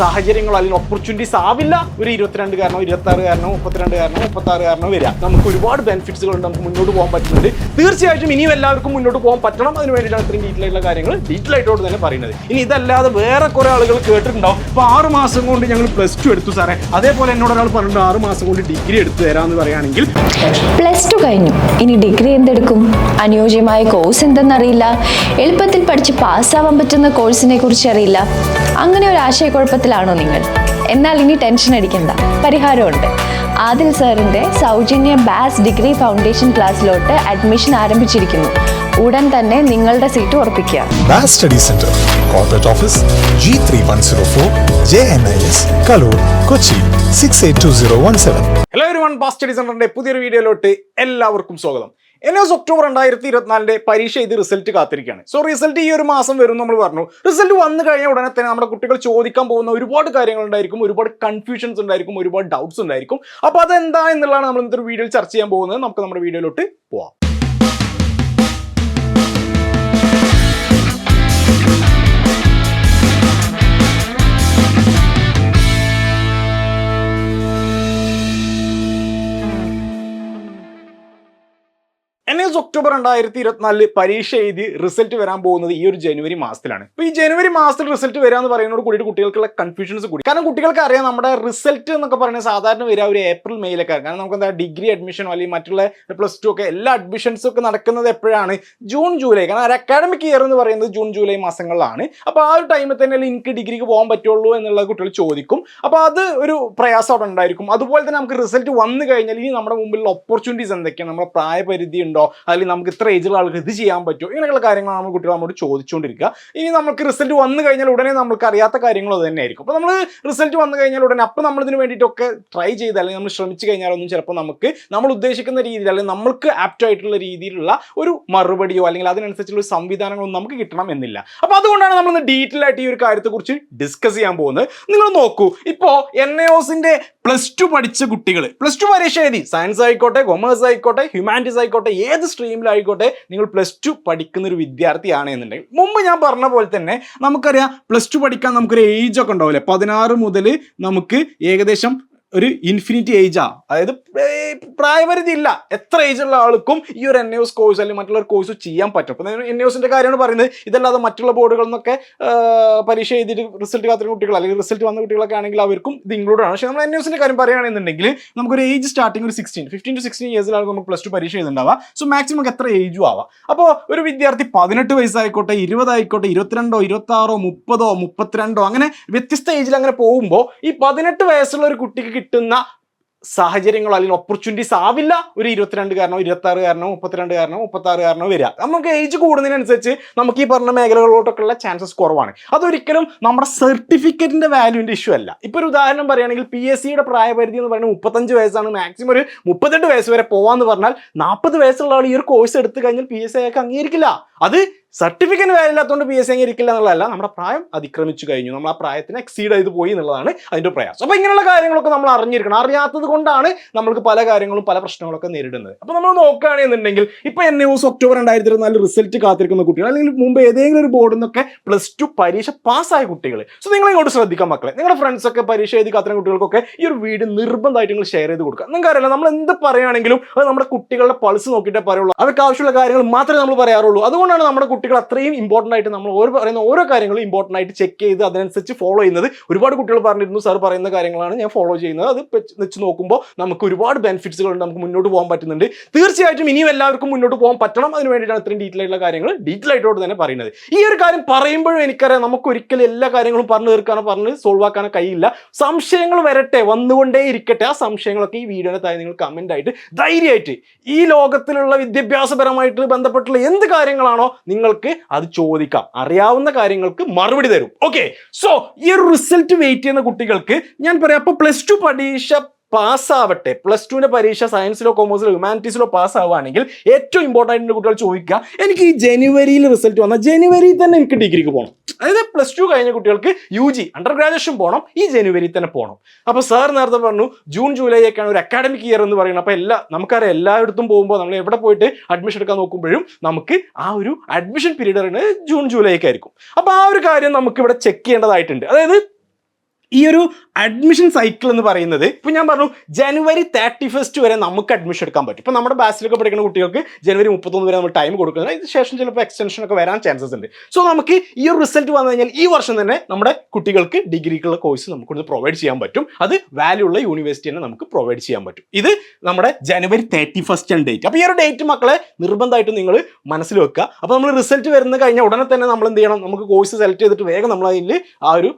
സാഹചര്യങ്ങളോ അല്ലെങ്കിൽ ഓപ്പർച്യൂണിറ്റീസ് ആവില്ല. ഒരു ഇരുപത്തിരണ്ട് കാരണോ ഇരുപത്തി ആറ് കാരണോ മുപ്പത്തിരണ്ട് കാരണോ മുപ്പത്തി ആറ് കാരണോ വരിക. നമുക്ക് ഒരുപാട് ബെനിഫിറ്റ്സുകൾ ഉണ്ട് നമുക്ക് മുന്നോട്ട് പോകാൻ പറ്റുന്നുണ്ട്. തീർച്ചയായിട്ടും ഇനിയും എല്ലാവർക്കും മുന്നോട്ട് പോകാൻ പറ്റണം. അതിന് വേണ്ടിയിട്ടാണ് ഇത്രയും ഡീറ്റെയിൽ ആയിട്ടുള്ള കാര്യങ്ങൾ ഡീറ്റെയിൽ ആയിട്ടോട് തന്നെ പറയുന്നത്. ഇനി ഇതല്ലാതെ വേറെ കുറെ ആളുകൾ കേട്ടിട്ടുണ്ടാവും അപ്പോൾ ആറ് മാസം കൊണ്ട് ഞങ്ങൾ പ്ലസ് ടു എടുത്തു സാറേ. അതേപോലെ എന്നോട് ഒരാൾ പറഞ്ഞിട്ടുണ്ട് ആറ് മാസം കൊണ്ട് ഡിഗ്രി എടുത്തു തരാമെന്ന് പറയുകയാണെങ്കിൽ. പ്ലസ് ടു കഴിഞ്ഞു. ഇനി ഡിഗ്രി എന്തെടുക്കും? അനുയോജ്യമായ കോഴ്സ് എന്തെന്നറിയില്ല. എളുപ്പത്തിൽ പഠിച്ച് പാസ്സാവാൻ പറ്റുന്ന കോഴ്സിനെ കുറിച്ച് അറിയില്ല. അങ്ങനെ ഒരു ആശയക്കുഴപ്പത്തിലാണോ നിങ്ങൾ? എന്നാൽ ഇനി ടെൻഷൻ അടിക്കണ്ട. പരിഹാരമുണ്ട്. ആദിൽ സാറിന്റെ സൗജന്യ ബാസ് ഡിഗ്രി ഫൗണ്ടേഷൻ ക്ലാസ്സിലോട്ട് അഡ്മിഷൻ ആരംഭിച്ചിരിക്കുന്നു. ഉടൻ തന്നെ നിങ്ങളുടെ സീറ്റ് ഉറപ്പിക്കുക. Bass Study Center, Corporate Office, G3104, two zero one 682017. Hello ഒരു വൺ ബാസ് സ്റ്റഡി സെന്ററിന്റെ പുതിയൊരു വീഡിയോയിലോട്ട് എല്ലാവർക്കും സ്വാഗതം. എൻ എസ് ഒക്ടോബർ രണ്ടായിരത്തി ഇരുപത്തിനാലിന്റെ പരീക്ഷ ഇത് റിസൾട്ട് കാത്തിരിക്കുകയാണ്. സോ റിസൾട്ട് ഈ ഒരു മാസം വരും നമ്മൾ പറഞ്ഞു. റിസൾട്ട് വന്നു കഴിഞ്ഞ ഉടനെ തന്നെ നമ്മുടെ കുട്ടികൾ ചോദിക്കാൻ പോകുന്ന ഒരുപാട് കാര്യങ്ങൾ ഉണ്ടായിരിക്കും ഒരുപാട് കൺഫ്യൂഷൻസ് ഉണ്ടായിരിക്കും ഒരുപാട് ഡൗട്ട്സ് ഉണ്ടായിരിക്കും. അപ്പോൾ അതെന്താ എന്നുള്ളതാണ് നമ്മൾ ഇന്നത്തെ വീഡിയോയിൽ ചർച്ച ചെയ്യാൻ പോകുന്നത്. നമുക്ക് നമ്മുടെ വീഡിയോയിലോട്ട് പോവാം. രണ്ടായിരത്തി ഇരുപത്തിനാലിൽ പരീക്ഷ എഴുതി റിസൾട്ട് വരാൻ പോകുന്നത് ഈ ഒരു ജനുവരി മാസത്തിലാണ്. അപ്പൊ ഈ ജനുവരി മാസത്തിൽ റിസൾട്ട് വരാന്ന് പറയുന്നതോട് കൂടിയിട്ട് കുട്ടികൾക്കുള്ള കൺഫ്യൂഷൻസ് കൂടി. കാരണം കുട്ടികൾക്ക് അറിയാം നമ്മുടെ റിസൾട്ട് എന്നൊക്കെ പറയുന്നത് സാധാരണ വരാ ഒരു ഏപ്രിൽ മെയിലൊക്കെ കാരണം നമുക്ക് എന്താ ഡിഗ്രി അഡ്മിഷൻ അല്ലെങ്കിൽ മറ്റുള്ള പ്ലസ് ടു ഒക്കെ എല്ലാ അഡ്മിഷൻസും ഒക്കെ നടക്കുന്നത് എപ്പോഴാണ്? ജൂൺ ജൂലൈ കാരണം അക്കാഡമിക് ഇയർ എന്ന് പറയുന്നത് ജൂൺ ജൂലൈ മാസങ്ങളിലാണ്. അപ്പോൾ ആ ഒരു ടൈമിൽ തന്നെ എനിക്ക് ഡിഗ്രിക്ക് പോകാൻ പറ്റുള്ളൂ എന്നുള്ള കുട്ടികൾ ചോദിക്കും. അപ്പോൾ അത് ഒരു പ്രയാസം അവിടെ ഉണ്ടായിരിക്കും. അതുപോലെ തന്നെ നമുക്ക് റിസൾട്ട് വന്നു കഴിഞ്ഞാൽ ഇനി നമ്മുടെ മുമ്പിലുള്ള ഓപ്പർച്യൂണിറ്റീസ് എന്തൊക്കെയാണ്? നമ്മുടെ പ്രായപരിധി ഉണ്ടോ അല്ലെങ്കിൽ നമുക്ക് ഇത്ര ഏജുള്ള ആൾക്ക് ഇത് ചെയ്യാൻ പറ്റുമോ? ഇങ്ങനെയുള്ള കാര്യങ്ങളാണ് നമ്മൾ കുട്ടികൾ നമ്മോട് ചോദിച്ചുകൊണ്ടിരിക്കുക. ഇനി നമുക്ക് റിസൾട്ട് വന്നു കഴിഞ്ഞാൽ ഉടനെ നമുക്ക് അറിയാത്ത കാര്യങ്ങൾ അത് തന്നെയായിരിക്കും അപ്പോൾ നമ്മൾ റിസൾട്ട് വന്നു കഴിഞ്ഞാൽ ഉടനെ അപ്പം നമ്മൾ ഇതിന് വേണ്ടിയിട്ടൊക്കെ ട്രൈ ചെയ്ത് അല്ലെങ്കിൽ നമ്മൾ ശ്രമിച്ചു കഴിഞ്ഞാലൊന്നും ചിലപ്പോൾ നമുക്ക് നമ്മൾ ഉദ്ദേശിക്കുന്ന രീതിയിൽ അല്ലെങ്കിൽ നമ്മൾക്ക് ആപ്റ്റ് ആയിട്ടുള്ള രീതിയിലുള്ള ഒരു മറുപടിയോ അല്ലെങ്കിൽ അതിനനുസരിച്ചുള്ള സംവിധാനങ്ങളോ നമുക്ക് കിട്ടണം എന്നില്ല. അപ്പോൾ അതുകൊണ്ടാണ് നമ്മൾ ഡീറ്റെയിൽ ആയിട്ട് ഈ ഒരു കാര്യത്തെക്കുറിച്ച് ഡിസ്കസ് ചെയ്യാൻ പോകുന്നത്. നിങ്ങൾ നോക്കൂ ഇപ്പോൾ എൻ എ ഒസിന്റെ പ്ലസ് ടു പഠിച്ച കുട്ടികൾ പ്ലസ് ടു പരീക്ഷ എഴുതി സയൻസ് ആയിക്കോട്ടെ കൊമേഴ്സ് ആയിക്കോട്ടെ ഹ്യൂമാനിറ്റീസ് ആയിക്കോട്ടെ ഏത് സ്ട്രീമിലായിക്കോട്ടെ നിങ്ങൾ പ്ലസ് ടു പഠിക്കുന്ന ഒരു വിദ്യാർത്ഥിയാണ് എന്നുണ്ടെങ്കിൽ. മുമ്പ് ഞാൻ പറഞ്ഞ പോലെ തന്നെ നമുക്കറിയാം പ്ലസ് ടു പഠിക്കാൻ നമുക്കൊരു ഏജ് ഒക്കെ ഉണ്ടാവില്ലേ? പതിനാറ് മുതൽ നമുക്ക് ഏകദേശം ഒരു ഇൻഫിനിറ്റി ഏജാ അതായത് പ്രായപരിധി ഇല്ല എത്ര ഏജ് ഉള്ള ആൾക്കും ഈ ഒരു എൻ എസ് കോഴ്സ് അല്ലെങ്കിൽ മറ്റുള്ള കോഴ്സ് ചെയ്യാൻ പറ്റും. അപ്പം എൻ എസിന്റെ കാര്യമാണ് പറയുന്നത്. ഇതല്ലാതെ മറ്റുള്ള ബോർഡുകളിൽ നിന്നൊക്കെ പരീക്ഷ എഴുതിയിട്ട് റിസൾട്ട് കാത്തിരുന്ന കുട്ടികൾ അല്ലെങ്കിൽ റിസൾട്ട് വന്ന കുട്ടികളൊക്കെ ആണെങ്കിൽ അവർക്കും ഇത് ഇൻക്ലൂഡ് ആണ്. പക്ഷേ നമ്മൾ എൻ എസിന്റെ കാര്യം പറയുകയാണെന്നുണ്ടെങ്കിൽ നമുക്കൊരു ഏജ് സ്റ്റാർട്ടിങ് ഒരു സിക്സ്റ്റീൻ ഫിഫ്റ്റീൻ ടു സിക്സ്റ്റീൻ ഇയേഴ്സിലാണ് നമുക്ക് പ്ലസ് ടു പരീക്ഷ എഴുതുണ്ടാവുക. സോ മാക്സിമം എത്ര ഏജും ആവാം. അപ്പോൾ ഒരു വിദ്യാർത്ഥി പതിനെട്ട് വയസ്സായിക്കോട്ടെ ഇരുപതായിക്കോട്ടെ ഇരുപത്തിരണ്ടോ ഇരുപത്താറോ മുപ്പതോ മുപ്പത്തിരണ്ടോ അങ്ങനെ വ്യത്യസ്ത ഏജിൽ അങ്ങനെ പോകുമ്പോൾ ഈ പതിനെട്ട് വയസ്സുള്ള ഒരു കുട്ടിക്ക് കിട്ടുന്ന സാഹചര്യങ്ങളോ അല്ലെങ്കിൽ ഓപ്പർച്യൂണിറ്റീസ് ആവില്ല ഒരു ഇരുപത്തിരണ്ട് കാരണോ ഇരുപത്തി ആറ് കാരണോ മുപ്പത്തിരണ്ട് കാരണോ മുപ്പത്തി ആറ് കാരണോ വരിക. നമുക്ക് ഏജ് കൂടുന്നതിനനുസരിച്ച് നമുക്ക് ഈ പറഞ്ഞ മേഖലകളിലോട്ടൊക്കെയുള്ള ചാൻസസ് കുറവാണ്. അതൊരിക്കലും നമ്മുടെ സർട്ടിഫിക്കറ്റിന്റെ വാല്യൂവിന്റെ ഇഷ്യൂ അല്ല. ഇപ്പൊ ഒരു ഉദാഹരണം പറയുകയാണെങ്കിൽ പി എസ് സിയുടെ പ്രായപരിധി എന്ന് പറയുന്നത് മുപ്പത്തഞ്ച് വയസ്സാണ്. മാക്സിമം ഒരു മുപ്പത്തെട്ട് വയസ്സ് വരെ പോവാന്ന് പറഞ്ഞാൽ നാൽപ്പത് വയസ്സുള്ള ആൾ ഈ ഒരു കോഴ്സ് എടുത്തു കഴിഞ്ഞാൽ പി എസ് സി അയാൾക്ക് അംഗീകരിക്കില്ല. അത് സർട്ടിഫിക്കറ്റ് വാല്യൂ ഇല്ലാത്തതുകൊണ്ട് പി എസ് സി അംഗീകരിക്കില്ല എന്നുള്ളതല്ല നമ്മുടെ പ്രായം അതിക്രമിച്ചു കഴിഞ്ഞു. നമ്മൾ ആ പ്രായത്തിന് എക്സീഡ് ചെയ്ത് പോയി എന്നുള്ളതാണ് അതിന്റെ പ്രയാസം. അപ്പോൾ ഇങ്ങനെയുള്ള കാര്യങ്ങളൊക്കെ നമ്മൾ അറിഞ്ഞിരിക്കണം. അറിയാത്തത് കൊണ്ടാണ് നമ്മൾക്ക് പല കാര്യങ്ങളും പല പ്രശ്നങ്ങളൊക്കെ നേരിടുന്നത്. അപ്പോൾ നമ്മൾ നോക്കുകയാണെന്നുണ്ടെങ്കിൽ ഇപ്പൊ എൻ ന്യൂസ് ഒക്ടോബർ രണ്ടായിരത്തി ഇരുപത്തിനാല് റിസൾട്ട് കാത്തിരിക്കുന്ന കുട്ടികൾ അല്ലെങ്കിൽ മുമ്പ് ഏതെങ്കിലും ഒരു ബോർഡിൽ നിന്നൊക്കെ പ്ലസ് ടു പരീക്ഷ പാസ്സായ കുട്ടികൾ. സോ നിങ്ങൾ ഇങ്ങോട്ട് ശ്രദ്ധിക്കാം മക്കളെ. നിങ്ങളുടെ ഫ്രണ്ട്സൊക്കെ പരീക്ഷ എഴുതി കാത്തിരുന്ന കുട്ടികൾക്കൊക്കെ ഈ ഒരു വീഡിയോ നിർബന്ധമായിട്ട് നിങ്ങൾ ഷെയർ ചെയ്ത് കൊടുക്കുക. നിങ്ങൾക്ക് അറിയില്ല നമ്മൾ എന്ത് പറയുകയാണെങ്കിലും അത് നമ്മുടെ കുട്ടികളുടെ പൾസ് നോക്കിയിട്ടേ പറയുള്ളൂ. അവർക്ക് ആവശ്യമുള്ള കാര്യങ്ങൾ മാത്രമേ നമ്മൾ പറയാറുള്ളൂ. അതുകൊണ്ടാണ് നമ്മുടെ കുട്ടികൾ അത്രയും ഇമ്പോർട്ടന്റ് ആയിട്ട് നമ്മൾ ഓരോ പറയുന്ന ഓരോ കാര്യങ്ങളും ഇമ്പോർട്ടന്റ് ആയിട്ട് ചെക്ക് ചെയ്ത് അതിനനുസരിച്ച് ഫോളോ ചെയ്യുന്നത്. ഒരുപാട് കുട്ടികൾ പറഞ്ഞിരുന്നു സാർ പറയുന്ന കാര്യങ്ങളാണ് ഞാൻ ഫോളോ ചെയ്യുന്നത്. അത് വെച്ച് നോക്കുമ്പോൾ നമുക്ക് ഒരുപാട് ബെനിഫിറ്റ്സുകൾ ഉണ്ട് നമുക്ക് മുന്നോട്ട് പോകാൻ പറ്റുന്നുണ്ട്. തീർച്ചയായിട്ടും ഇനിയും എല്ലാവർക്കും മുന്നോട്ട് പോകാൻ പറ്റണം. അതിന് വേണ്ടിയിട്ടാണ് ഇത്രയും ഡീറ്റെയിൽ ആയിട്ടുള്ള കാര്യങ്ങൾ ഡീറ്റെയിൽ ആയിട്ടോട് തന്നെ പറയുന്നത്. ഈ ഒരു കാര്യം പറയുമ്പോഴും എനിക്കറിയാം നമുക്ക് ഒരിക്കലും എല്ലാ കാര്യങ്ങളും പറഞ്ഞു തീർക്കാനോ പറഞ്ഞ് സോൾവ് ആക്കാനോ കഴിയില്ല. സംശയങ്ങൾ വരട്ടെ വന്നുകൊണ്ടേ ഇരിക്കട്ടെ. ആ സംശയങ്ങളൊക്കെ ഈ വീഡിയോയുടെ താഴെ നിങ്ങൾ കമന്റ് ആയിട്ട് ധൈര്യമായിട്ട് ഈ ലോകത്തിലുള്ള വിദ്യാഭ്യാസപരമായിട്ട് ബന്ധപ്പെട്ടുള്ള എന്ത് കാര്യങ്ങളാണോ നിങ്ങൾക്ക് അത് ചോദിക്കാം. അറിയാവുന്ന കാര്യങ്ങൾക്ക് മറുപടി തരും. ഓക്കെ സോ ഈ ഒരു റിസൾട്ട് വെയിറ്റ് ചെയ്യുന്ന കുട്ടികൾക്ക് ഞാൻ പറയാം. അപ്പോൾ പ്ലസ് ടു പരീക്ഷ പാസ്സാവട്ടെ. പ്ലസ് ടുവിന്റെ പരീക്ഷ സയൻസിലോ കോമേഴ്സിലോ ഹ്യൂമാനിറ്റീസിലോ പാസ്സാവുകയാണെങ്കിൽ ഏറ്റവും ഇമ്പോർട്ടന്റ് കുട്ടികൾ ചോദിക്കുക എനിക്ക് ഈ ജനുവരിയിൽ റിസൾട്ട് വന്നാൽ ജനുവരിയിൽ തന്നെ എനിക്ക് ഡിഗ്രിക്ക് പോകണം അതായത് പ്ലസ് ടു കഴിഞ്ഞ കുട്ടികൾക്ക് യു ജി അണ്ടർ ഗ്രാജുവേഷൻ പോകണം ഈ ജനുവരിയിൽ തന്നെ പോകണം അപ്പോൾ സാർ നേരത്തെ പറഞ്ഞു ജൂൺ ജൂലൈ ഒക്കെയാണ് ഒരു അക്കാഡമിക് ഇയർ എന്ന് പറയുന്നത്. അപ്പോൾ എല്ലാ നമുക്കറിയാം എല്ലായിടത്തും പോകുമ്പോൾ നമ്മൾ എവിടെ പോയിട്ട് അഡ്മിഷൻ എടുക്കാൻ നോക്കുമ്പോഴും നമുക്ക് ആ ഒരു അഡ്മിഷൻ പീരീഡ് ജൂൺ ജൂലൈ ഒക്കെ ആയിരിക്കും. അപ്പോൾ ആ ഒരു കാര്യം നമുക്ക് ഇവിടെ ചെക്ക് ചെയ്യേണ്ടതായിട്ടുണ്ട്. അതായത് ഈ ഒരു അഡ്മിഷൻ സൈക്കിൾ എന്ന് പറയുന്നത് ഇപ്പൊ ഞാൻ പറഞ്ഞു ജനുവരി തേർട്ടി ഫസ്റ്റ് വരെ നമുക്ക് അഡ്മിഷൻ എടുക്കാൻ പറ്റും. ഇപ്പൊ നമ്മുടെ ബാച്ചിലൊക്കെ പഠിക്കുന്ന കുട്ടികൾക്ക് ജനുവരി മുപ്പത്തൊന്ന് വരെ നമ്മൾ ടൈം കൊടുക്കുന്നത് ഇതിന് ശേഷം ചിലപ്പോൾ എക്സ്റ്റൻഷൻ ഒക്കെ വരാൻ ചാൻസസ് ഉണ്ട്. സോ നമുക്ക് ഈ ഒരു റിസൾട്ട് വന്നു കഴിഞ്ഞാൽ ഈ വർഷം തന്നെ നമ്മുടെ കുട്ടികൾക്ക് ഡിഗ്രിക്കുള്ള കോഴ്സ് നമുക്ക് പ്രൊവൈഡ് ചെയ്യാൻ പറ്റും. അത് വാല്യൂ ഉള്ള യൂണിവേഴ്സിറ്റി തന്നെ നമുക്ക് പ്രൊവൈഡ് ചെയ്യാൻ പറ്റും. ഇത് നമ്മുടെ ജനുവരി തേർട്ടി ഫസ്റ്റ് ആണ് ഡേറ്റ് അപ്പോൾ ഈ ഒരു ഡേറ്റ് മക്കളെ നിർബന്ധമായിട്ട് നിങ്ങൾ മനസ്സിൽ വെക്കുക. അപ്പോൾ നമ്മൾ റിസൾട്ട് വരുന്ന കഴിഞ്ഞാൽ ഉടനെ തന്നെ നമ്മൾ എന്ത് ചെയ്യണം? നമുക്ക് കോഴ്സ് സെലക്ട് ചെയ്തിട്ട് വേഗം നമ്മൾ അതിൽ ആ ഒരു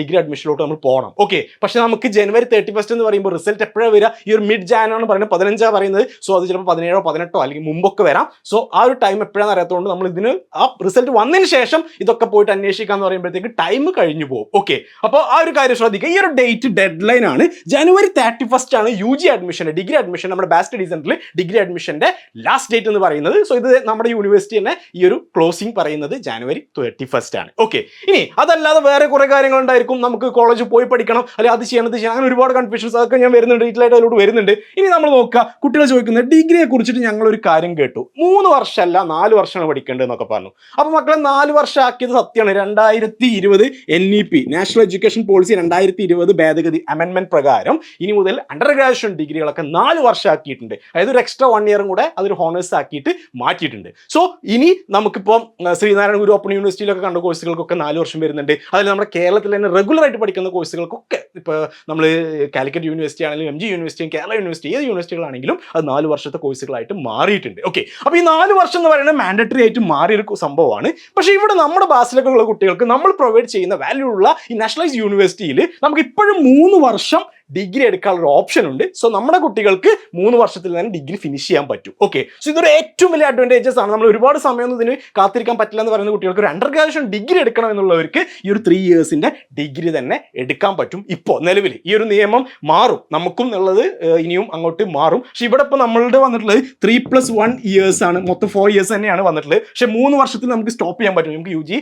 ഡിഗ്രി അഡ്മിഷനിലോട്ട് നമ്മൾ പോകണം ഓക്കെ പക്ഷേ നമുക്ക് ജനുവരി തേർട്ടി ഫസ്റ്റ് എന്ന് പറയുമ്പോൾ റിസൾട്ട് എപ്പോഴാണ് വരിക? ഈ ഒരു മിഡ് ജാനാണ് പറയുന്നത്. പതിനഞ്ചാണ് പറയുന്നത്. സോ അത് ചിലപ്പോൾ പതിനേഴോ പതിനെട്ടോ അല്ലെങ്കിൽ മുമ്പൊക്കെ വരാം. സോ ആ ഒരു ടൈം എപ്പോഴാണെന്ന് അറിയാത്തതുകൊണ്ട് നമ്മൾ ഇതിന് ആ റിസൾട്ട് വന്നതിന് ശേഷം ഇതൊക്കെ പോയിട്ട് അന്വേഷിക്കാന്ന് പറയുമ്പോഴത്തേക്ക് ടൈം കഴിഞ്ഞു പോകും. ഓക്കെ അപ്പോൾ ആ ഒരു കാര്യം ശ്രദ്ധിക്കുക. ഈ ഒരു ഡേറ്റ് ഡെഡ് ലൈൻ ആണ് ജനുവരി തേർട്ടി ഫസ്റ്റ് ആണ് U G admission degree admission നമ്മുടെ ബാസ്റ്റ് സ്റ്റഡി ഡിഗ്രി അഡ്മിഷന്റെ ലാസ്റ്റ് ഡേറ്റ് എന്ന് പറയുന്നത്. സോ ഇത് നമ്മുടെ യൂണിവേഴ്സിറ്റി തന്നെ ഈ ഒരു ക്ലോസിംഗ് പറയുന്നത് ജനുവരി തേർട്ടി ഫസ്റ്റ് ആണ്. ഓക്കെ ഇനി അതല്ലാതെ വേറെ കുറെ കാര്യങ്ങൾ ഉണ്ടായിരിക്കും. നമുക്ക് പോയി പഠിക്കണം അല്ലെങ്കിൽ അത് ചെയ്യണം ഇത് ചെയ്യണം അങ്ങനെ ഒരുപാട് കൺഫ്യൂഷൻസ് അതൊക്കെ ഞാൻ വരുന്നുണ്ട് ഡീറ്റെയിൽ ആയിട്ട് അതിലോട്ട് വരുന്നുണ്ട്. ഇനി നമ്മൾ നോക്കുക കുട്ടികൾ ചോദിക്കുന്നത് ഡിഗ്രിയെ കുറിച്ചിട്ട് ഞങ്ങൾ ഒരു കാര്യം കേട്ടു. മൂന്ന് വർഷമല്ല നാല് വർഷമാണ് പഠിക്കേണ്ടത് എന്നൊക്കെ പറഞ്ഞു. അപ്പൊ മക്കളെ നാല് വർഷം ആക്കിയത് സത്യമാണ്. രണ്ടായിരത്തി ഇരുപത് N E P national education policy രണ്ടായിരത്തി ഇരുപത് ഭേദഗതി അമെൻമെന്റ് പ്രകാരം ഇനി മുതൽ അണ്ടർ ഗ്രാജുവേഷൻ ഡിഗ്രികളൊക്കെ നാല് വർഷം ആക്കിയിട്ടുണ്ട് അതായത് ഒരു എക്സ്ട്രാ വൺ ഇയറും കൂടെ അതൊരു ഹോണേഴ്സ് ആക്കിയിട്ട് മാറ്റിയിട്ടുണ്ട്. സോ ഇനി നമുക്കിപ്പോൾ ശ്രീനാരായണ ഗുരു ഓപ്പൺ യൂണിവേഴ്സിറ്റിയിലൊക്കെ കണ്ട കോഴ്സുകൾക്കൊക്കെ നാല് വർഷം വരുന്നുണ്ട്. അതിൽ നമ്മുടെ കേരളത്തിൽ തന്നെ റെഗുലർ ആയിട്ട് പഠിക്കുന്ന കോഴ്സുകൾക്കൊക്കെ ഇപ്പോൾ നമ്മൾ കാലിക്കറ്റ് യൂണിവേഴ്സിറ്റി ആണെങ്കിലും എം ജി യൂണിവേഴ്സിറ്റിയും കേരള യൂണിവേഴ്സിറ്റി ഏത് യൂണിവേഴ്സിറ്റികളാണെങ്കിലും അത് നാല് വർഷത്തെ കോഴ്സുകളായിട്ട് മാറിയിട്ടുണ്ട്. ഓക്കെ അപ്പോൾ ഈ നാല് വർഷം എന്ന് പറയുന്നത് മാൻഡറ്ററി ആയിട്ട് മാറിയൊരു സംഭവമാണ്. പക്ഷേ ഇവിടെ നമ്മുടെ ബാസിലൊക്കെ ഉള്ള കുട്ടികൾക്ക് നമ്മൾ പ്രൊവൈഡ് ചെയ്യുന്ന വാല്യൂ ഉള്ള ഈ നാഷണലൈസ് യൂണിവേഴ്സിറ്റിയിൽ നമുക്ക് ഇപ്പോഴും മൂന്ന് വർഷം ഡിഗ്രി എടുക്കാനുള്ള ഓപ്ഷൻ ഉണ്ട്. സോ നമ്മുടെ കുട്ടികൾക്ക് മൂന്ന് വർഷത്തിൽ തന്നെ ഡിഗ്രി ഫിനിഷ് ചെയ്യാൻ പറ്റും. ഓക്കെ സോ ഇതൊരു ഏറ്റവും വലിയ അഡ്വാന്റേജസ് ആണ്. നമ്മൾ ഒരുപാട് സമയമൊന്നും ഇതിന് കാത്തിരിക്കാൻ പറ്റില്ല എന്ന് പറയുന്ന കുട്ടികൾക്ക് ഒരു അണ്ടർ ഗ്രാജുവേഷൻ ഡിഗ്രി എടുക്കണം എന്നുള്ളവർക്ക് ഈ ഒരു ത്രീ ഇയേഴ്സിന്റെ ഡിഗ്രി തന്നെ എടുക്കാൻ പറ്റും ഇപ്പോൾ നിലവിൽ. ഈ ഒരു നിയമം മാറും. നമുക്കും എന്നുള്ളത് ഇനിയും അങ്ങോട്ട് മാറും. പക്ഷെ ഇവിടെ ഇപ്പോൾ നമ്മളുടെ വന്നിട്ടുള്ളത് ത്രീ പ്ലസ് വൺ ഇയേഴ്സ് ആണ്. മൊത്തം ഫോർ ഇയേഴ്സ് തന്നെയാണ് വന്നിട്ടുള്ളത്. പക്ഷെ മൂന്ന് വർഷത്തിൽ നമുക്ക് സ്റ്റോപ്പ് ചെയ്യാൻ പറ്റും. നമുക്ക് യു ജി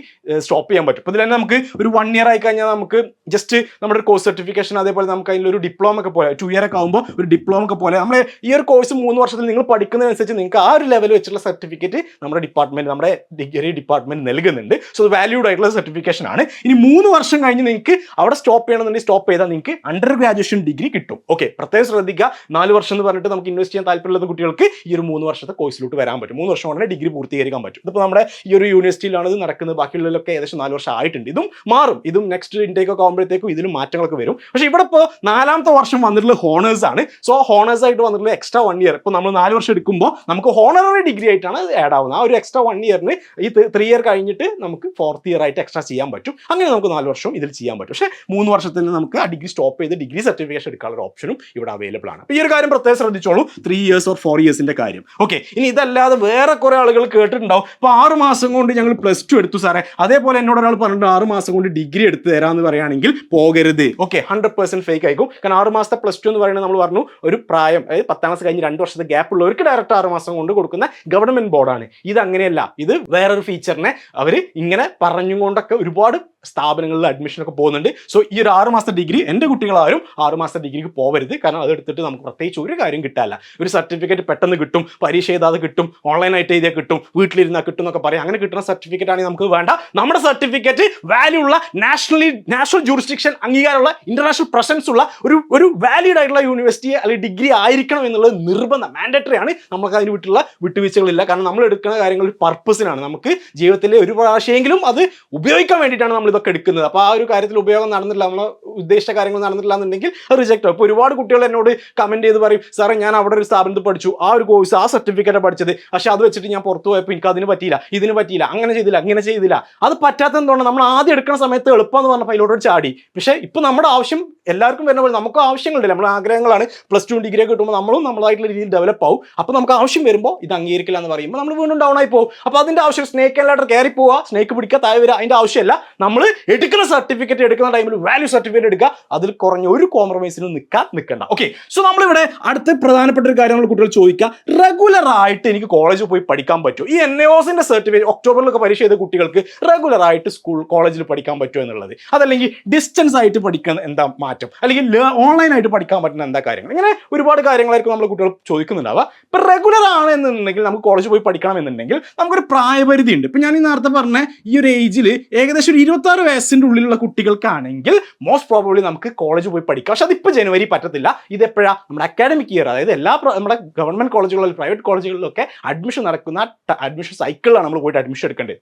സ്റ്റോപ്പ് ചെയ്യാൻ പറ്റും. അപ്പോൾ ഇതിൽ തന്നെ നമുക്ക് ഒരു വൺ ഇയർ ആയി കഴിഞ്ഞാൽ നമുക്ക് ജസ്റ്റ് നമ്മുടെ ഒരു കോഴ്സ് സർട്ടിഫിക്കേഷൻ അതേപോലെ നമുക്ക് അതിലൊരു ഡിപ്ലോമ ഒക്കെ പോലെ ടു ഇയർ ഒക്കെ ആകുമ്പോൾ ഒരു ഡിപ്ലോമ ഒക്കെ പോലെ. നമ്മൾ ഈ ഒരു കോഴ്സ് മൂന്ന് വർഷത്തിൽ നിങ്ങൾ പഠിക്കുന്നതനുസരിച്ച് നിങ്ങൾക്ക് ആ ഒരു ലെവൽ വെച്ചുള്ള സർട്ടിഫിക്കറ്റ് നമ്മുടെ ഡിപ്പാർട്ട്മെന്റ് നമ്മുടെ ഡിഗ്രി ഡിപ്പാർട്ട്മെന്റ് നൽകുന്നുണ്ട്. സോ വാല്യൂഡ് ആയിട്ടുള്ള സർട്ടിഫിക്കേഷൻ ആണ്. ഇനി മൂന്ന് വർഷം കഴിഞ്ഞ് നിങ്ങൾക്ക് അവിടെ സ്റ്റോപ്പ് ചെയ്യണമെന്നുണ്ടെങ്കിൽ സ്റ്റോപ്പ് ചെയ്താൽ നിങ്ങൾക്ക് അണ്ടർ ഗ്രാജുവേഷൻ ഡിഗ്രി കിട്ടും. ഓക്കെ പ്രത്യേകം ശ്രദ്ധിക്കുക. നാല് വർഷം എന്ന് പറഞ്ഞിട്ട് നമുക്ക് ഇൻവെസ്റ്റ് ചെയ്യാൻ താല്പര്യമുള്ള കുട്ടികൾക്ക് ഈ ഒരു മൂന്ന് വർഷത്തെ കോഴ്സിലോട്ട് വരാൻ പറ്റും. മൂന്ന് വർഷം ഉടനെ ഡിഗ്രി പൂർത്തീകരിക്കാൻ പറ്റും. ഇതിപ്പോൾ നമ്മുടെ ഈ ഒരു യൂണിവേഴ്സിറ്റിയിലാണ് ഇത് നടക്കുന്നത്. ബാക്കിയുള്ളതിലൊക്കെ ഏകദേശം നാല് വർഷം ആയിട്ടുണ്ട്. ഇതും മാറും. ഇതും നെക്സ്റ്റ് ഇൻടേക്ക് ഒക്കെ ആകുമ്പോഴത്തേക്കും ഇതിലും മാറ്റങ്ങളൊക്കെ വരും. പക്ഷേ ഇവിടെ ഇപ്പോൾ നാലാമത്തെ വർഷം വന്നിട്ടുള്ള ഹോണേഴ്സ് ആണ്. സോ ഹോണേഴ്സ് ആയിട്ട് വന്നിട്ടുള്ള എക്സ്ട്രാ വൺ ഇയർ ഇപ്പോൾ നമ്മൾ നാല് വർഷം എടുക്കുമ്പോൾ നമുക്ക് ഹോണററി ഡിഗ്രി ആയിട്ടാണ് ആഡ് ആവുന്നത്. ആ ഒരു എക്സ്ട്രാ വൺ ഇയറിന് ഈ ത്രീ ഇയർ കഴിഞ്ഞിട്ട് നമുക്ക് ഫോർത്ത് ഇയർ ആയിട്ട് എക്സ്ട്രാ ചെയ്യാൻ പറ്റും. അങ്ങനെ നമുക്ക് നാല് വർഷം ഇതിൽ ചെയ്യാൻ പറ്റും. പക്ഷേ മൂന്ന് വർഷത്തിൽ നമുക്ക് ആ ഡിഗ്രി സ്റ്റോപ്പ് ചെയ്ത് ഡിഗ്രി സർട്ടിഫിക്കേഷൻ എടുക്കാനുള്ള ഓപ്ഷനും ഇവിടെ അവൈലബിൾ ആണ്. അപ്പോൾ ഈ ഒരു കാര്യം പ്രത്യേകം ശ്രദ്ധിച്ചോളൂ. ത്രീ ഇയേഴ്സ് ഓർ ഫോർ ഇയേഴ്സിന്റെ കാര്യം. ഓക്കെ ഇനി ഇതല്ലാതെ വേറെ കുറെ ആളുകൾ കേട്ടിട്ടുണ്ടാവും. ഇപ്പോൾ ആറ് മാസം കൊണ്ട് ഞങ്ങൾ പ്ലസ് ടു എടുത്തു സാറേ. അതേപോലെ എന്നോട് ഒരാൾ പറഞ്ഞിട്ട് ആറ് മാസം കൊണ്ട് ഡിഗ്രി എടുത്തു തരാമെന്ന് പറയുകയാണെങ്കിൽ പോകരുത്. ഓക്കെ ഹൺഡ്രഡ് പെർസെന്റ് ഫേക്ക് ആയിരിക്കും. കാരണം ആറ് മാസത്തെ പ്ലസ് ടു എന്ന് പറയുന്നത് നമ്മൾ പറഞ്ഞു ഒരു പ്രായം അതായത് പത്താം ക്ലാസ് കഴിഞ്ഞ് രണ്ട് വർഷത്തെ ഗ്യാപ്പ് ഉള്ളവർക്ക് ഡയറക്റ്റ് ആറ് മാസം കൊണ്ട് കൊടുക്കുന്ന ഗവൺമെന്റ് ബോർഡാണ് ഇത് അങ്ങനെയല്ല. ഇത് വേറൊരു ഫീച്ചറിനെ അവർ ഇങ്ങനെ പറഞ്ഞുകൊണ്ടൊക്കെ ഒരുപാട് സ്ഥാപനങ്ങളിൽ അഡ്മിഷൻ ഒക്കെ പോകുന്നുണ്ട്. സോ ഈ ഒരു ആറ് ഡിഗ്രി എന്റെ കുട്ടികളാരും ആറ് മാസത്തെ ഡിഗ്രിക്ക് പോകരുത് കാരണം അതെടുത്തിട്ട് നമുക്ക് പ്രത്യേകിച്ച് ഒരു കാര്യം കിട്ടാല്ല ഒരു സർട്ടിഫിക്കറ്റ് പെട്ടെന്ന് കിട്ടും പരീക്ഷ എഴുതാതെ കിട്ടും ഓൺലൈനായിട്ട് എഴുതിയാൽ കിട്ടും വീട്ടിലിരുന്നാൽ കിട്ടും എന്നൊക്കെ പറയാം. അങ്ങനെ കിട്ടുന്ന സർട്ടിഫിക്കറ്റ് ആണെങ്കിൽ നമുക്ക് വേണ്ട. നമ്മുടെ സർട്ടിഫിക്കറ്റ് വാല്യൂ ഉള്ള നാഷണലി നാഷണൽ ജൂറിസ്ഡിക്ഷൻ അംഗീകാരമുള്ള ഇന്റർനാഷണൽ പ്രസൻസ് ഉള്ള ഒരു ഒരു വാലിഡ് ആയിട്ടുള്ള യൂണിവേഴ്സിറ്റി അല്ലെങ്കിൽ ഡിഗ്രി ആയിരിക്കണം എന്നുള്ളത് നിർബന്ധം. മാൻഡറ്ററി ആണ്. നമുക്ക് അതിന് വിട്ടുള്ള വിട്ടുവീഴ്ചകളില്ല. കാരണം നമ്മൾ എടുക്കുന്ന കാര്യങ്ങൾ ഒരു പർപ്പസിനാണ് നമുക്ക് ജീവിതത്തിലെ ഒരു പ്രാവശ്യമെങ്കിലും അത് ഉപയോഗിക്കാൻ വേണ്ടിയിട്ടാണ് നമ്മൾ ഇതൊക്കെ എടുക്കുന്നത്. അപ്പോൾ ആ ഒരു കാര്യത്തിൽ ഉപയോഗം നടന്നില്ല നമ്മൾ ഉദ്ദേശിച്ച കാര്യങ്ങൾ നടന്നില്ല എന്നുണ്ടെങ്കിൽ അത് റിജക്റ്റ് ആവും. ഇപ്പോൾ ഒരുപാട് കുട്ടികൾ എന്നോട് കമന്റ് ചെയ്ത് പറയും സാറേ ഞാൻ അവിടെ ഒരു സ്ഥാപനത്തിൽ പഠിച്ചു. ആ ഒരു കോഴ്സ് ആ സർട്ടിഫിക്കറ്റ് പഠിച്ചത്. പക്ഷെ അത് വെച്ചിട്ട് ഞാൻ പുറത്തു പോയപ്പോൾ എനിക്ക് അതിന് പറ്റിയില്ല. ഇതിന് പറ്റിയില്ല. അങ്ങനെ ചെയ്തില്ല. അങ്ങനെ ചെയ്തില്ല. അത് പറ്റാത്ത എന്തുകൊണ്ട് നമ്മൾ ആദ്യം എടുക്കുന്ന സമയത്ത് എളുപ്പം എന്ന് പറഞ്ഞപ്പോൾ അതിലോട്ട് ചാടി. പക്ഷേ ഇപ്പൊ നമ്മുടെ ആവശ്യം എല്ലാവർക്കും വരുന്ന പോലെ നമുക്ക് ആവശ്യങ്ങളുണ്ട്. നമ്മുടെ ആഗ്രഹങ്ങളാണ്. പ്ലസ് ടു ഡിഗ്രി കിട്ടുമ്പോൾ നമ്മളും നമ്മളായിട്ടുള്ള രീതിയിൽ ഡെവലപ്പ് ആവും. അപ്പോൾ നമുക്ക് ആവശ്യം വരുമ്പോൾ ഇത് അംഗീകരിക്കില്ല എന്ന് പറയുമ്പോൾ നമ്മൾ വീണ്ടും ഡൗൺ ആയി പോകും. അപ്പോൾ അതിന്റെ ആവശ്യം സ്നേക്ക് അല്ലാണ്ട് കയറി പോവുക സ്നേക്ക് പിടിക്കുക താഴെ വരിക അതിന്റെ ആവശ്യമില്ല. നമ്മൾ എടുക്കുന്ന സർട്ടിഫിക്കറ്റ് എടുക്കുന്ന ടൈമിൽ വാല്യൂ സർട്ടിഫിക്കറ്റ് എടുക്കുക. അതിൽ കുറഞ്ഞ ഒരു കോംപ്രമൈസിനും നിൽക്കാൻ നിൽക്കണ്ട ഓക്കെ സോ നമ്മളിവിടെ അടുത്ത പ്രധാനപ്പെട്ട ഒരു കാര്യം നമ്മൾ കുട്ടികൾ ചോദിക്കുക. റെഗുലർ ആയിട്ട് എനിക്ക് കോളേജിൽ പോയി പഠിക്കാൻ പറ്റുമോ? ഈ എൻ എസിന്റെ സർട്ടിഫിക്കറ്റ് ഒക്ടോബറിലൊക്കെ പരീക്ഷ ചെയ്ത കുട്ടികൾക്ക് റെഗുലർ ആയിട്ട് സ്കൂൾ കോളേജിൽ പഠിക്കാൻ പറ്റുമോ എന്നുള്ളത്. അതല്ലെങ്കിൽ ഡിസ്റ്റൻസ് ആയിട്ട് പഠിക്കാൻ എന്താ മാറ്റം? അല്ലെങ്കിൽ ഓൺലൈൻ ആയിട്ട് പഠിക്കാൻ പറ്റുന്ന എന്താ കാര്യങ്ങൾ? ഇങ്ങനെ ഒരുപാട് കാര്യങ്ങളായിരിക്കും നമ്മൾ കുട്ടികൾ ചോദിക്കുന്നുണ്ടാവുക. ഇപ്പൊ റെഗുലർ ആണ് എന്നുണ്ടെങ്കിൽ നമുക്ക് കോളേജിൽ പോയി പഠിക്കണം എന്നുണ്ടെങ്കിൽ നമുക്കൊരു പ്രായപരിധി ഉണ്ട്. ഇപ്പൊ ഞാൻ ഈ നേരത്തെ പറഞ്ഞ ഈ ഒരു ഏജിൽ ഏകദേശം ഒരു ഇരുപത്തി ഇരുപത്താറ് വയസ്സിന്റെ ഉള്ളിലുള്ള കുട്ടികൾക്കാണെങ്കിൽ മോസ്റ്റ് പ്രോബബ്ലി നമുക്ക് കോളേജ് പോയി പഠിക്കാം. പക്ഷെ അതിപ്പോൾ ജനുവരി പറ്റത്തില്ല. ഇത് എപ്പോഴാണ് നമ്മുടെ അക്കാഡമിക് ഇയർ അതായത് എല്ലാ നമ്മുടെ ഗവൺമെന്റ് കോളേജുകളിലും പ്രൈവറ്റ് കോളേജുകളിലൊക്കെ അഡ്മിഷൻ നടക്കുന്ന അഡ്മിഷൻ സൈക്കിളിലാണ് നമ്മൾ പോയിട്ട് അഡ്മിഷൻ എടുക്കേണ്ടത്.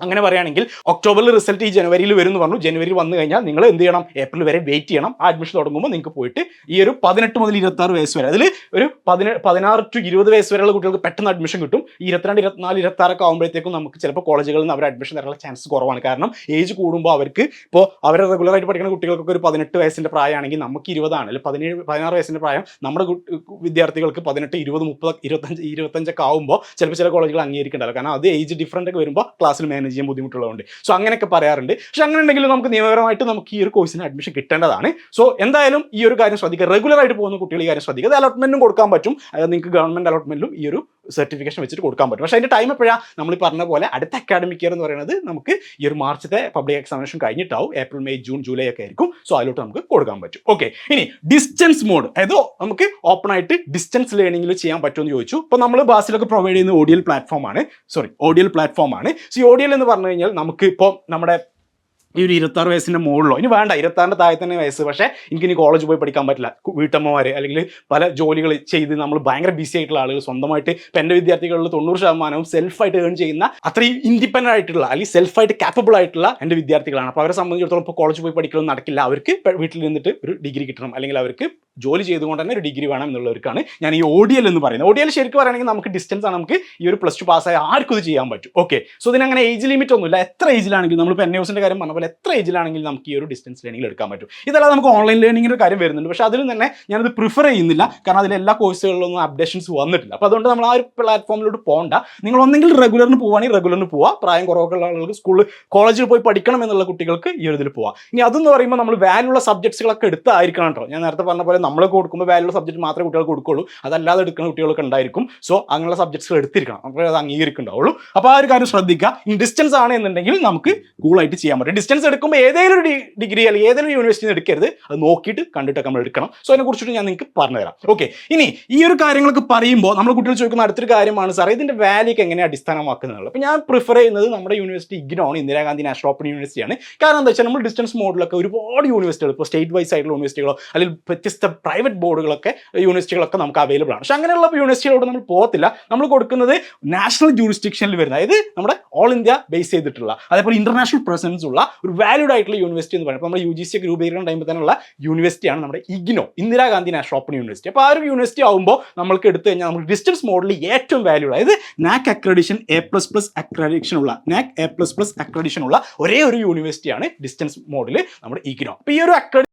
അങ്ങനെ പറയുകയാണെങ്കിൽ ഒക്ടോബറിൽ റിസൾട്ട് ഈ ജനുവരിയിൽ വരും എന്ന് പറഞ്ഞു. ജനുവരി വന്നു കഴിഞ്ഞാൽ നിങ്ങൾ എന്ത് ചെയ്യണം? ഏപ്രിൽ വരെ വെയിറ്റ് ചെയ്യണം. അഡ്മിഷൻ തുടങ്ങുമ്പോൾ നിങ്ങൾക്ക് പോയിട്ട് ഈ ഒരു പതിനെട്ട് മുതൽ ഇരുപത്തി ആറ് വയസ്സ് വരെ അതിൽ ഒരു പതിന പതിനാറ് ടു ഇരുപത് വയസ്സ് വരെയുള്ള കുട്ടികൾക്ക് പെട്ടെന്ന് അഡ്മിഷൻ കിട്ടും. ഇരുപത്തിരണ്ട് ഇരുപത്തിനാല് ഇരുപത്തി ആറൊക്കെ ആകുമ്പോഴത്തേക്കും നമുക്ക് ചിലപ്പോൾ കോളേജുകളിൽ നിന്ന് അവർ അഡ്മിഷൻ തരാനുള്ള ചാൻസ് കുറവാണ്. കാരണം ഏജ് കൂടുമ്പോൾ അവർക്ക് ഇപ്പോൾ അവർ റെഗുലറായിട്ട് പഠിക്കുന്ന കുട്ടികൾക്കൊക്കെ ഒരു പതിനെട്ട് വയസ്സിന്റെ പ്രായമാണെങ്കിൽ നമുക്ക് ഇരുപതാണ്. അല്ലെങ്കിൽ പതിനേഴ് പതിനാറ് വയസ്സിന്റെ പ്രായം നമ്മുടെ വിദ്യാർത്ഥികൾക്ക് പതിനെട്ട് ഇരുപത് മുപ്പത് ഇരുപത്തഞ്ച് ഇരുപത്തഞ്ചൊക്കെ ആകുമ്പോൾ ചിലപ്പോൾ ചില കോളേജുകൾ അംഗീകരിക്കണ്ടല്ലോ. കാരണം അത് ഏജ് ഡിഫറന്റ് ഒക്കെ വരുമ്പോൾ ക്ലാസ്സിൽ മാനേജ് ചെയ്യാൻ ബുദ്ധിമുട്ടുള്ളതുകൊണ്ട്. സോ അങ്ങനെയൊക്കെ പറയാറുണ്ട്. പക്ഷെ അങ്ങനെ ഉണ്ടെങ്കിലും നമുക്ക് നിയമപരമായിട്ട് നമുക്ക് ഈ ഒരു കോഴ്സിന് അഡ്മിഷൻ കിട്ടേണ്ടതാണ്. സോ എന്തായാലും ഈ ഒരു കാര്യം ശ്രദ്ധിക്കുക. റെഗുലർ ആയിട്ട് പോകുന്ന കുട്ടികൾ ഈ കാര്യം ശ്രദ്ധിക്കുക. അത് അലോട്ട്മെന്റും കൊടുക്കാൻ പറ്റും. നിങ്ങൾക്ക് ഗവൺമെന്റ് അലോട്ട്മെന്റിലും ഈ ഒരു സർട്ടിഫിക്കേഷൻ വെച്ചിട്ട് കൊടുക്കാൻ പറ്റും. പക്ഷേ അതിന്റെ ടൈം എപ്പോഴാണ് നമ്മൾ പറഞ്ഞ പോലെ അടുത്ത അക്കാഡമിക് ഇയർ എന്ന് പറയുന്നത് നമുക്ക് ഈ ഒരു മാർച്ചത്തെ പബ്ലിക് എക്സാമിനേഷൻ കഴിഞ്ഞിട്ടാവും. ഏപ്രിൽ മെയ് ജൂൺ ജൂലൈ ഒക്കെ ആയിരിക്കും. സോ അതിലോട്ട് നമുക്ക് കൊടുക്കാൻ പറ്റും. ഓക്കെ ഇനി ഡിസ്റ്റൻസ് മോഡ് അതായത് നമുക്ക് ഓപ്പൺ ആയിട്ട് ഡിസ്റ്റൻസ് ലേണിംഗിൽ ചെയ്യാൻ പറ്റുമെന്ന് ചോദിച്ചു. ഇപ്പോൾ നമ്മൾ ബാസിലൊക്കെ പ്രൊവൈഡ് ചെയ്യുന്ന ഓഡിയൽ പ്ലാറ്റ്ഫോമാണ് സോറി ഓഡിയൽ പ്ലാറ്റ്ഫോമാണ് സോ ഈ ഓഡിയൽ എന്ന് പറഞ്ഞു കഴിഞ്ഞാൽ നമുക്ക് ഇപ്പോൾ നമ്മുടെ ഈ ഒരു ഇരുപത്താറ് വയസ്സിന്റെ മുകളിലോ. ഇനി വേണ്ട ഇരുപത്താറിന്റെ താഴെ തന്നെ വയസ്സ്. പക്ഷേ എനിക്ക് ഇനി കോളേജ് പോയി പഠിക്കാൻ പറ്റില്ല. വീട്ടമ്മമാർ അല്ലെങ്കിൽ പല ജോലികൾ ചെയ്ത് നമ്മൾ ഭയങ്കര ബിസി ആയിട്ടുള്ള ആളുകൾ സ്വന്തമായിട്ട് ഇപ്പം എന്റെ വിദ്യാർത്ഥികളിൽ തൊണ്ണൂറ് ശതമാനവും സെൽഫായിട്ട് ഏൺ ചെയ്യുന്ന അത്രയും ഇൻഡിപെൻഡന്റ് ആയിട്ടുള്ള അല്ലെങ്കിൽ സെൽഫായിട്ട് കാപ്പബിൾ ആയിട്ടുള്ള എന്റെ വിദ്യാർത്ഥികളാണ്. അപ്പോൾ അവരെ സംബന്ധിച്ചിടത്തോളം ഇപ്പോൾ കോളേജ് പോയി പഠിക്കലൊന്നും നടക്കില്ല. അവർക്ക് വീട്ടിൽ നിന്നിട്ട് ഒരു ഡിഗ്രി കിട്ടണം. അല്ലെങ്കിൽ അവർക്ക് ജോലി ചെയ്തുകൊണ്ട് തന്നെ ഒരു ഡിഗ്രി വേണം എന്നുള്ളവർക്കാണ് ഞാൻ ഈ ഓഡിയൽ എന്ന് പറയുന്നത്. ഓഡിയൽ ശരിക്കും പറയുകയാണെങ്കിൽ നമുക്ക് ഡിസ്റ്റൻസ് ആണ്. നമുക്ക് ഈ ഒരു പ്ലസ് ടു പാസ്സായ ആർക്കും ഇത് ചെയ്യാൻ പറ്റും. ഓക്കെ സോ ഇതിനങ്ങനെ ഏജ് ലിമിറ്റ് ഒന്നുമില്ല. എത്ര ഏജിലാണെങ്കിലും നമ്മൾ ഇപ്പോൾ എൻ എസിന്റെ കാര്യം പറഞ്ഞ പോലെ എത്ര ഏജിലാണെങ്കിലും നമുക്ക് ഈ ഒരു ഡിസ്റ്റൻസ് ലേണിംഗിൽ എടുക്കാൻ പറ്റും. ഇതല്ലാതെ നമുക്ക് ഓൺലൈൻ ലേണിംഗിന്റെ കാര്യം വരുന്നുണ്ട്. പക്ഷേ അതിൽ തന്നെ ഞാനത് പ്രിഫർ ചെയ്യുന്നില്ല. കാരണം അതിൽ എല്ലാ കോഴ്സുകളിലൊന്നും അപ്ഡേഷൻസ് വന്നിട്ടില്ല. അപ്പോൾ അതുകൊണ്ട് നമ്മൾ ആ ഒരു പ്ലാറ്റ്ഫോമിലോട്ട് പോകണ്ട നിങ്ങൾ ഒന്നെങ്കിൽ റെഗുലറിന് പോവുകയാണെങ്കിൽ റെഗുലറിന് പോവുക പ്രായം കുറവൊക്കെ ഉള്ള ആളുകൾക്ക് സ്കൂളിൽ കോളേജിൽ പോയി പഠിക്കണം എന്നുള്ള കുട്ടികൾക്ക് ഈ ഒരു ഇതിൽ പോവാം. ഇനി അതെന്ന് പറയുമ്പോൾ നമ്മൾ വാല്യുള്ള സബ്ജക്ട്സുകളൊക്കെ എടുത്തായിരിക്കണം കേട്ടോ ഞാൻ നേരത്തെ പറഞ്ഞ പോലെ നമ്മൾ കൊടുക്കുമ്പോൾ വാല്യുള്ള സബ്ജക്ട് മാത്രമേ കുട്ടികൾക്ക് കൊടുക്കുള്ളൂ. അതല്ലാതെ എടുക്കുന്ന കുട്ടികൾക്ക് ഉണ്ടായിരിക്കും. സോ അങ്ങനെയുള്ള സബ്ജക്ട്സുകൾ എടുത്തിരിക്കണം. അത് അംഗീകരിക്കുന്നുണ്ടാവുള്ളൂ. അപ്പോൾ ആ ഒരു കാര്യം ശ്രദ്ധിക്കുക. ഇനി ഡിസ്റ്റൻസ് ആണ് എന്നുണ്ടെങ്കിൽ നമുക്ക് കൂളായിട്ട് ചെയ്യാൻ പറ്റും. ഡിസ്റ്റൻസ് എടുക്കുമ്പോൾ ഏതെങ്കിലും ഒരു ഡിഗ്രി അല്ലെങ്കിൽ ഏതെങ്കിലും യൂണിവേഴ്സിറ്റി എടുക്കരുത്. അത് നോക്കിയിട്ട് കണ്ടിട്ടൊക്കെ നമ്മൾ എടുക്കണം. സോ അതിനെ കുറിച്ചിട്ട് ഞാൻ നിങ്ങൾക്ക് പറഞ്ഞുതരാം. ഓക്കെ ഇനി ഈ ഒരു കാര്യങ്ങളൊക്കെ പറയുമ്പോൾ നമ്മൾ കുട്ടികൾ ചോദിക്കുന്ന അടുത്തൊരു കാര്യമാണ് സാർ ഇതിന്റെ വാല്യൂക്ക് എങ്ങനെ അടിസ്ഥാനമാക്കുന്നത് അപ്പോൾ ഞാൻ പ്രിഫർ ചെയ്യുന്നത് നമ്മുടെ യൂണിവേഴ്സിറ്റി ഇഗ്നോ ആണ് ഇന്ദിരാഗാന്ധി നാഷണൽ ഓപ്പൺ യൂണിവേഴ്സിറ്റിയാണ് കാരണം എന്താ വെച്ചാൽ നമ്മൾ ഡിസ്റ്റൻസ് മോഡിലൊക്കെ ഒരുപാട് യൂണിവേഴ്സിറ്റികൾ ഇപ്പോൾ സ്റ്റേറ്റ് വൈസ് ആയിട്ടുള്ള യൂണിവേഴ്സിറ്റികളോ അല്ലെങ്കിൽ വ്യത്യസ്ത പ്രൈവറ്റ് ബോർഡുകളൊക്കെ യൂണിവേഴ്സിറ്റികളൊക്കെ നമുക്ക് അവൈലബിൾ ആണ്. പക്ഷെ അങ്ങനെയുള്ള യൂണിവേഴ്സിറ്റികളോട് നമ്മൾ പോകത്തില്ല. നമ്മൾ കൊടുക്കുന്നത് നാഷണൽ ജൂറിസ്ഡിക്ഷനിൽ വരുന്ന അതായത് നമ്മുടെ ഓൾ ഇന്ത്യ ബേസ് ചെയ്തിട്ടുള്ള അതേപോലെ ഇന്റർനാഷണൽ പ്രസൻസ് ഉള്ള ഒരു വാലിഡ് ആയിട്ടുള്ള യൂണിവേഴ്സിറ്റി എന്ന് പറയുന്നത്. നമ്മൾ യു ജി സി രൂപീകരണം ടൈമിൽ തന്നെയുള്ള യൂണിവേഴ്സിറ്റിയാണ് നമ്മുടെ IGNOU Indira Gandhi national open university അപ്പോൾ ആ ഒരു യൂണിവേഴ്സിറ്റി ആകുമ്പോൾ നമ്മൾക്ക് എടുത്തു കഴിഞ്ഞാൽ നമുക്ക് ഡിസ്റ്റൻസ് മോഡലിൽ ഏറ്റവും വാല്യൂ അതായത് NAAC accreditation A plus plus accreditation ഉള്ള NAAC A plus plus accreditation ഉള്ള ഒരേ ഒരു യൂണിവേഴ്സിറ്റിയാണ് ഡിസ്റ്റൻസ് മോഡിൽ നമ്മുടെ ഇഗ്നോ. അപ്പോൾ ഈ ഒരു അക്രഡി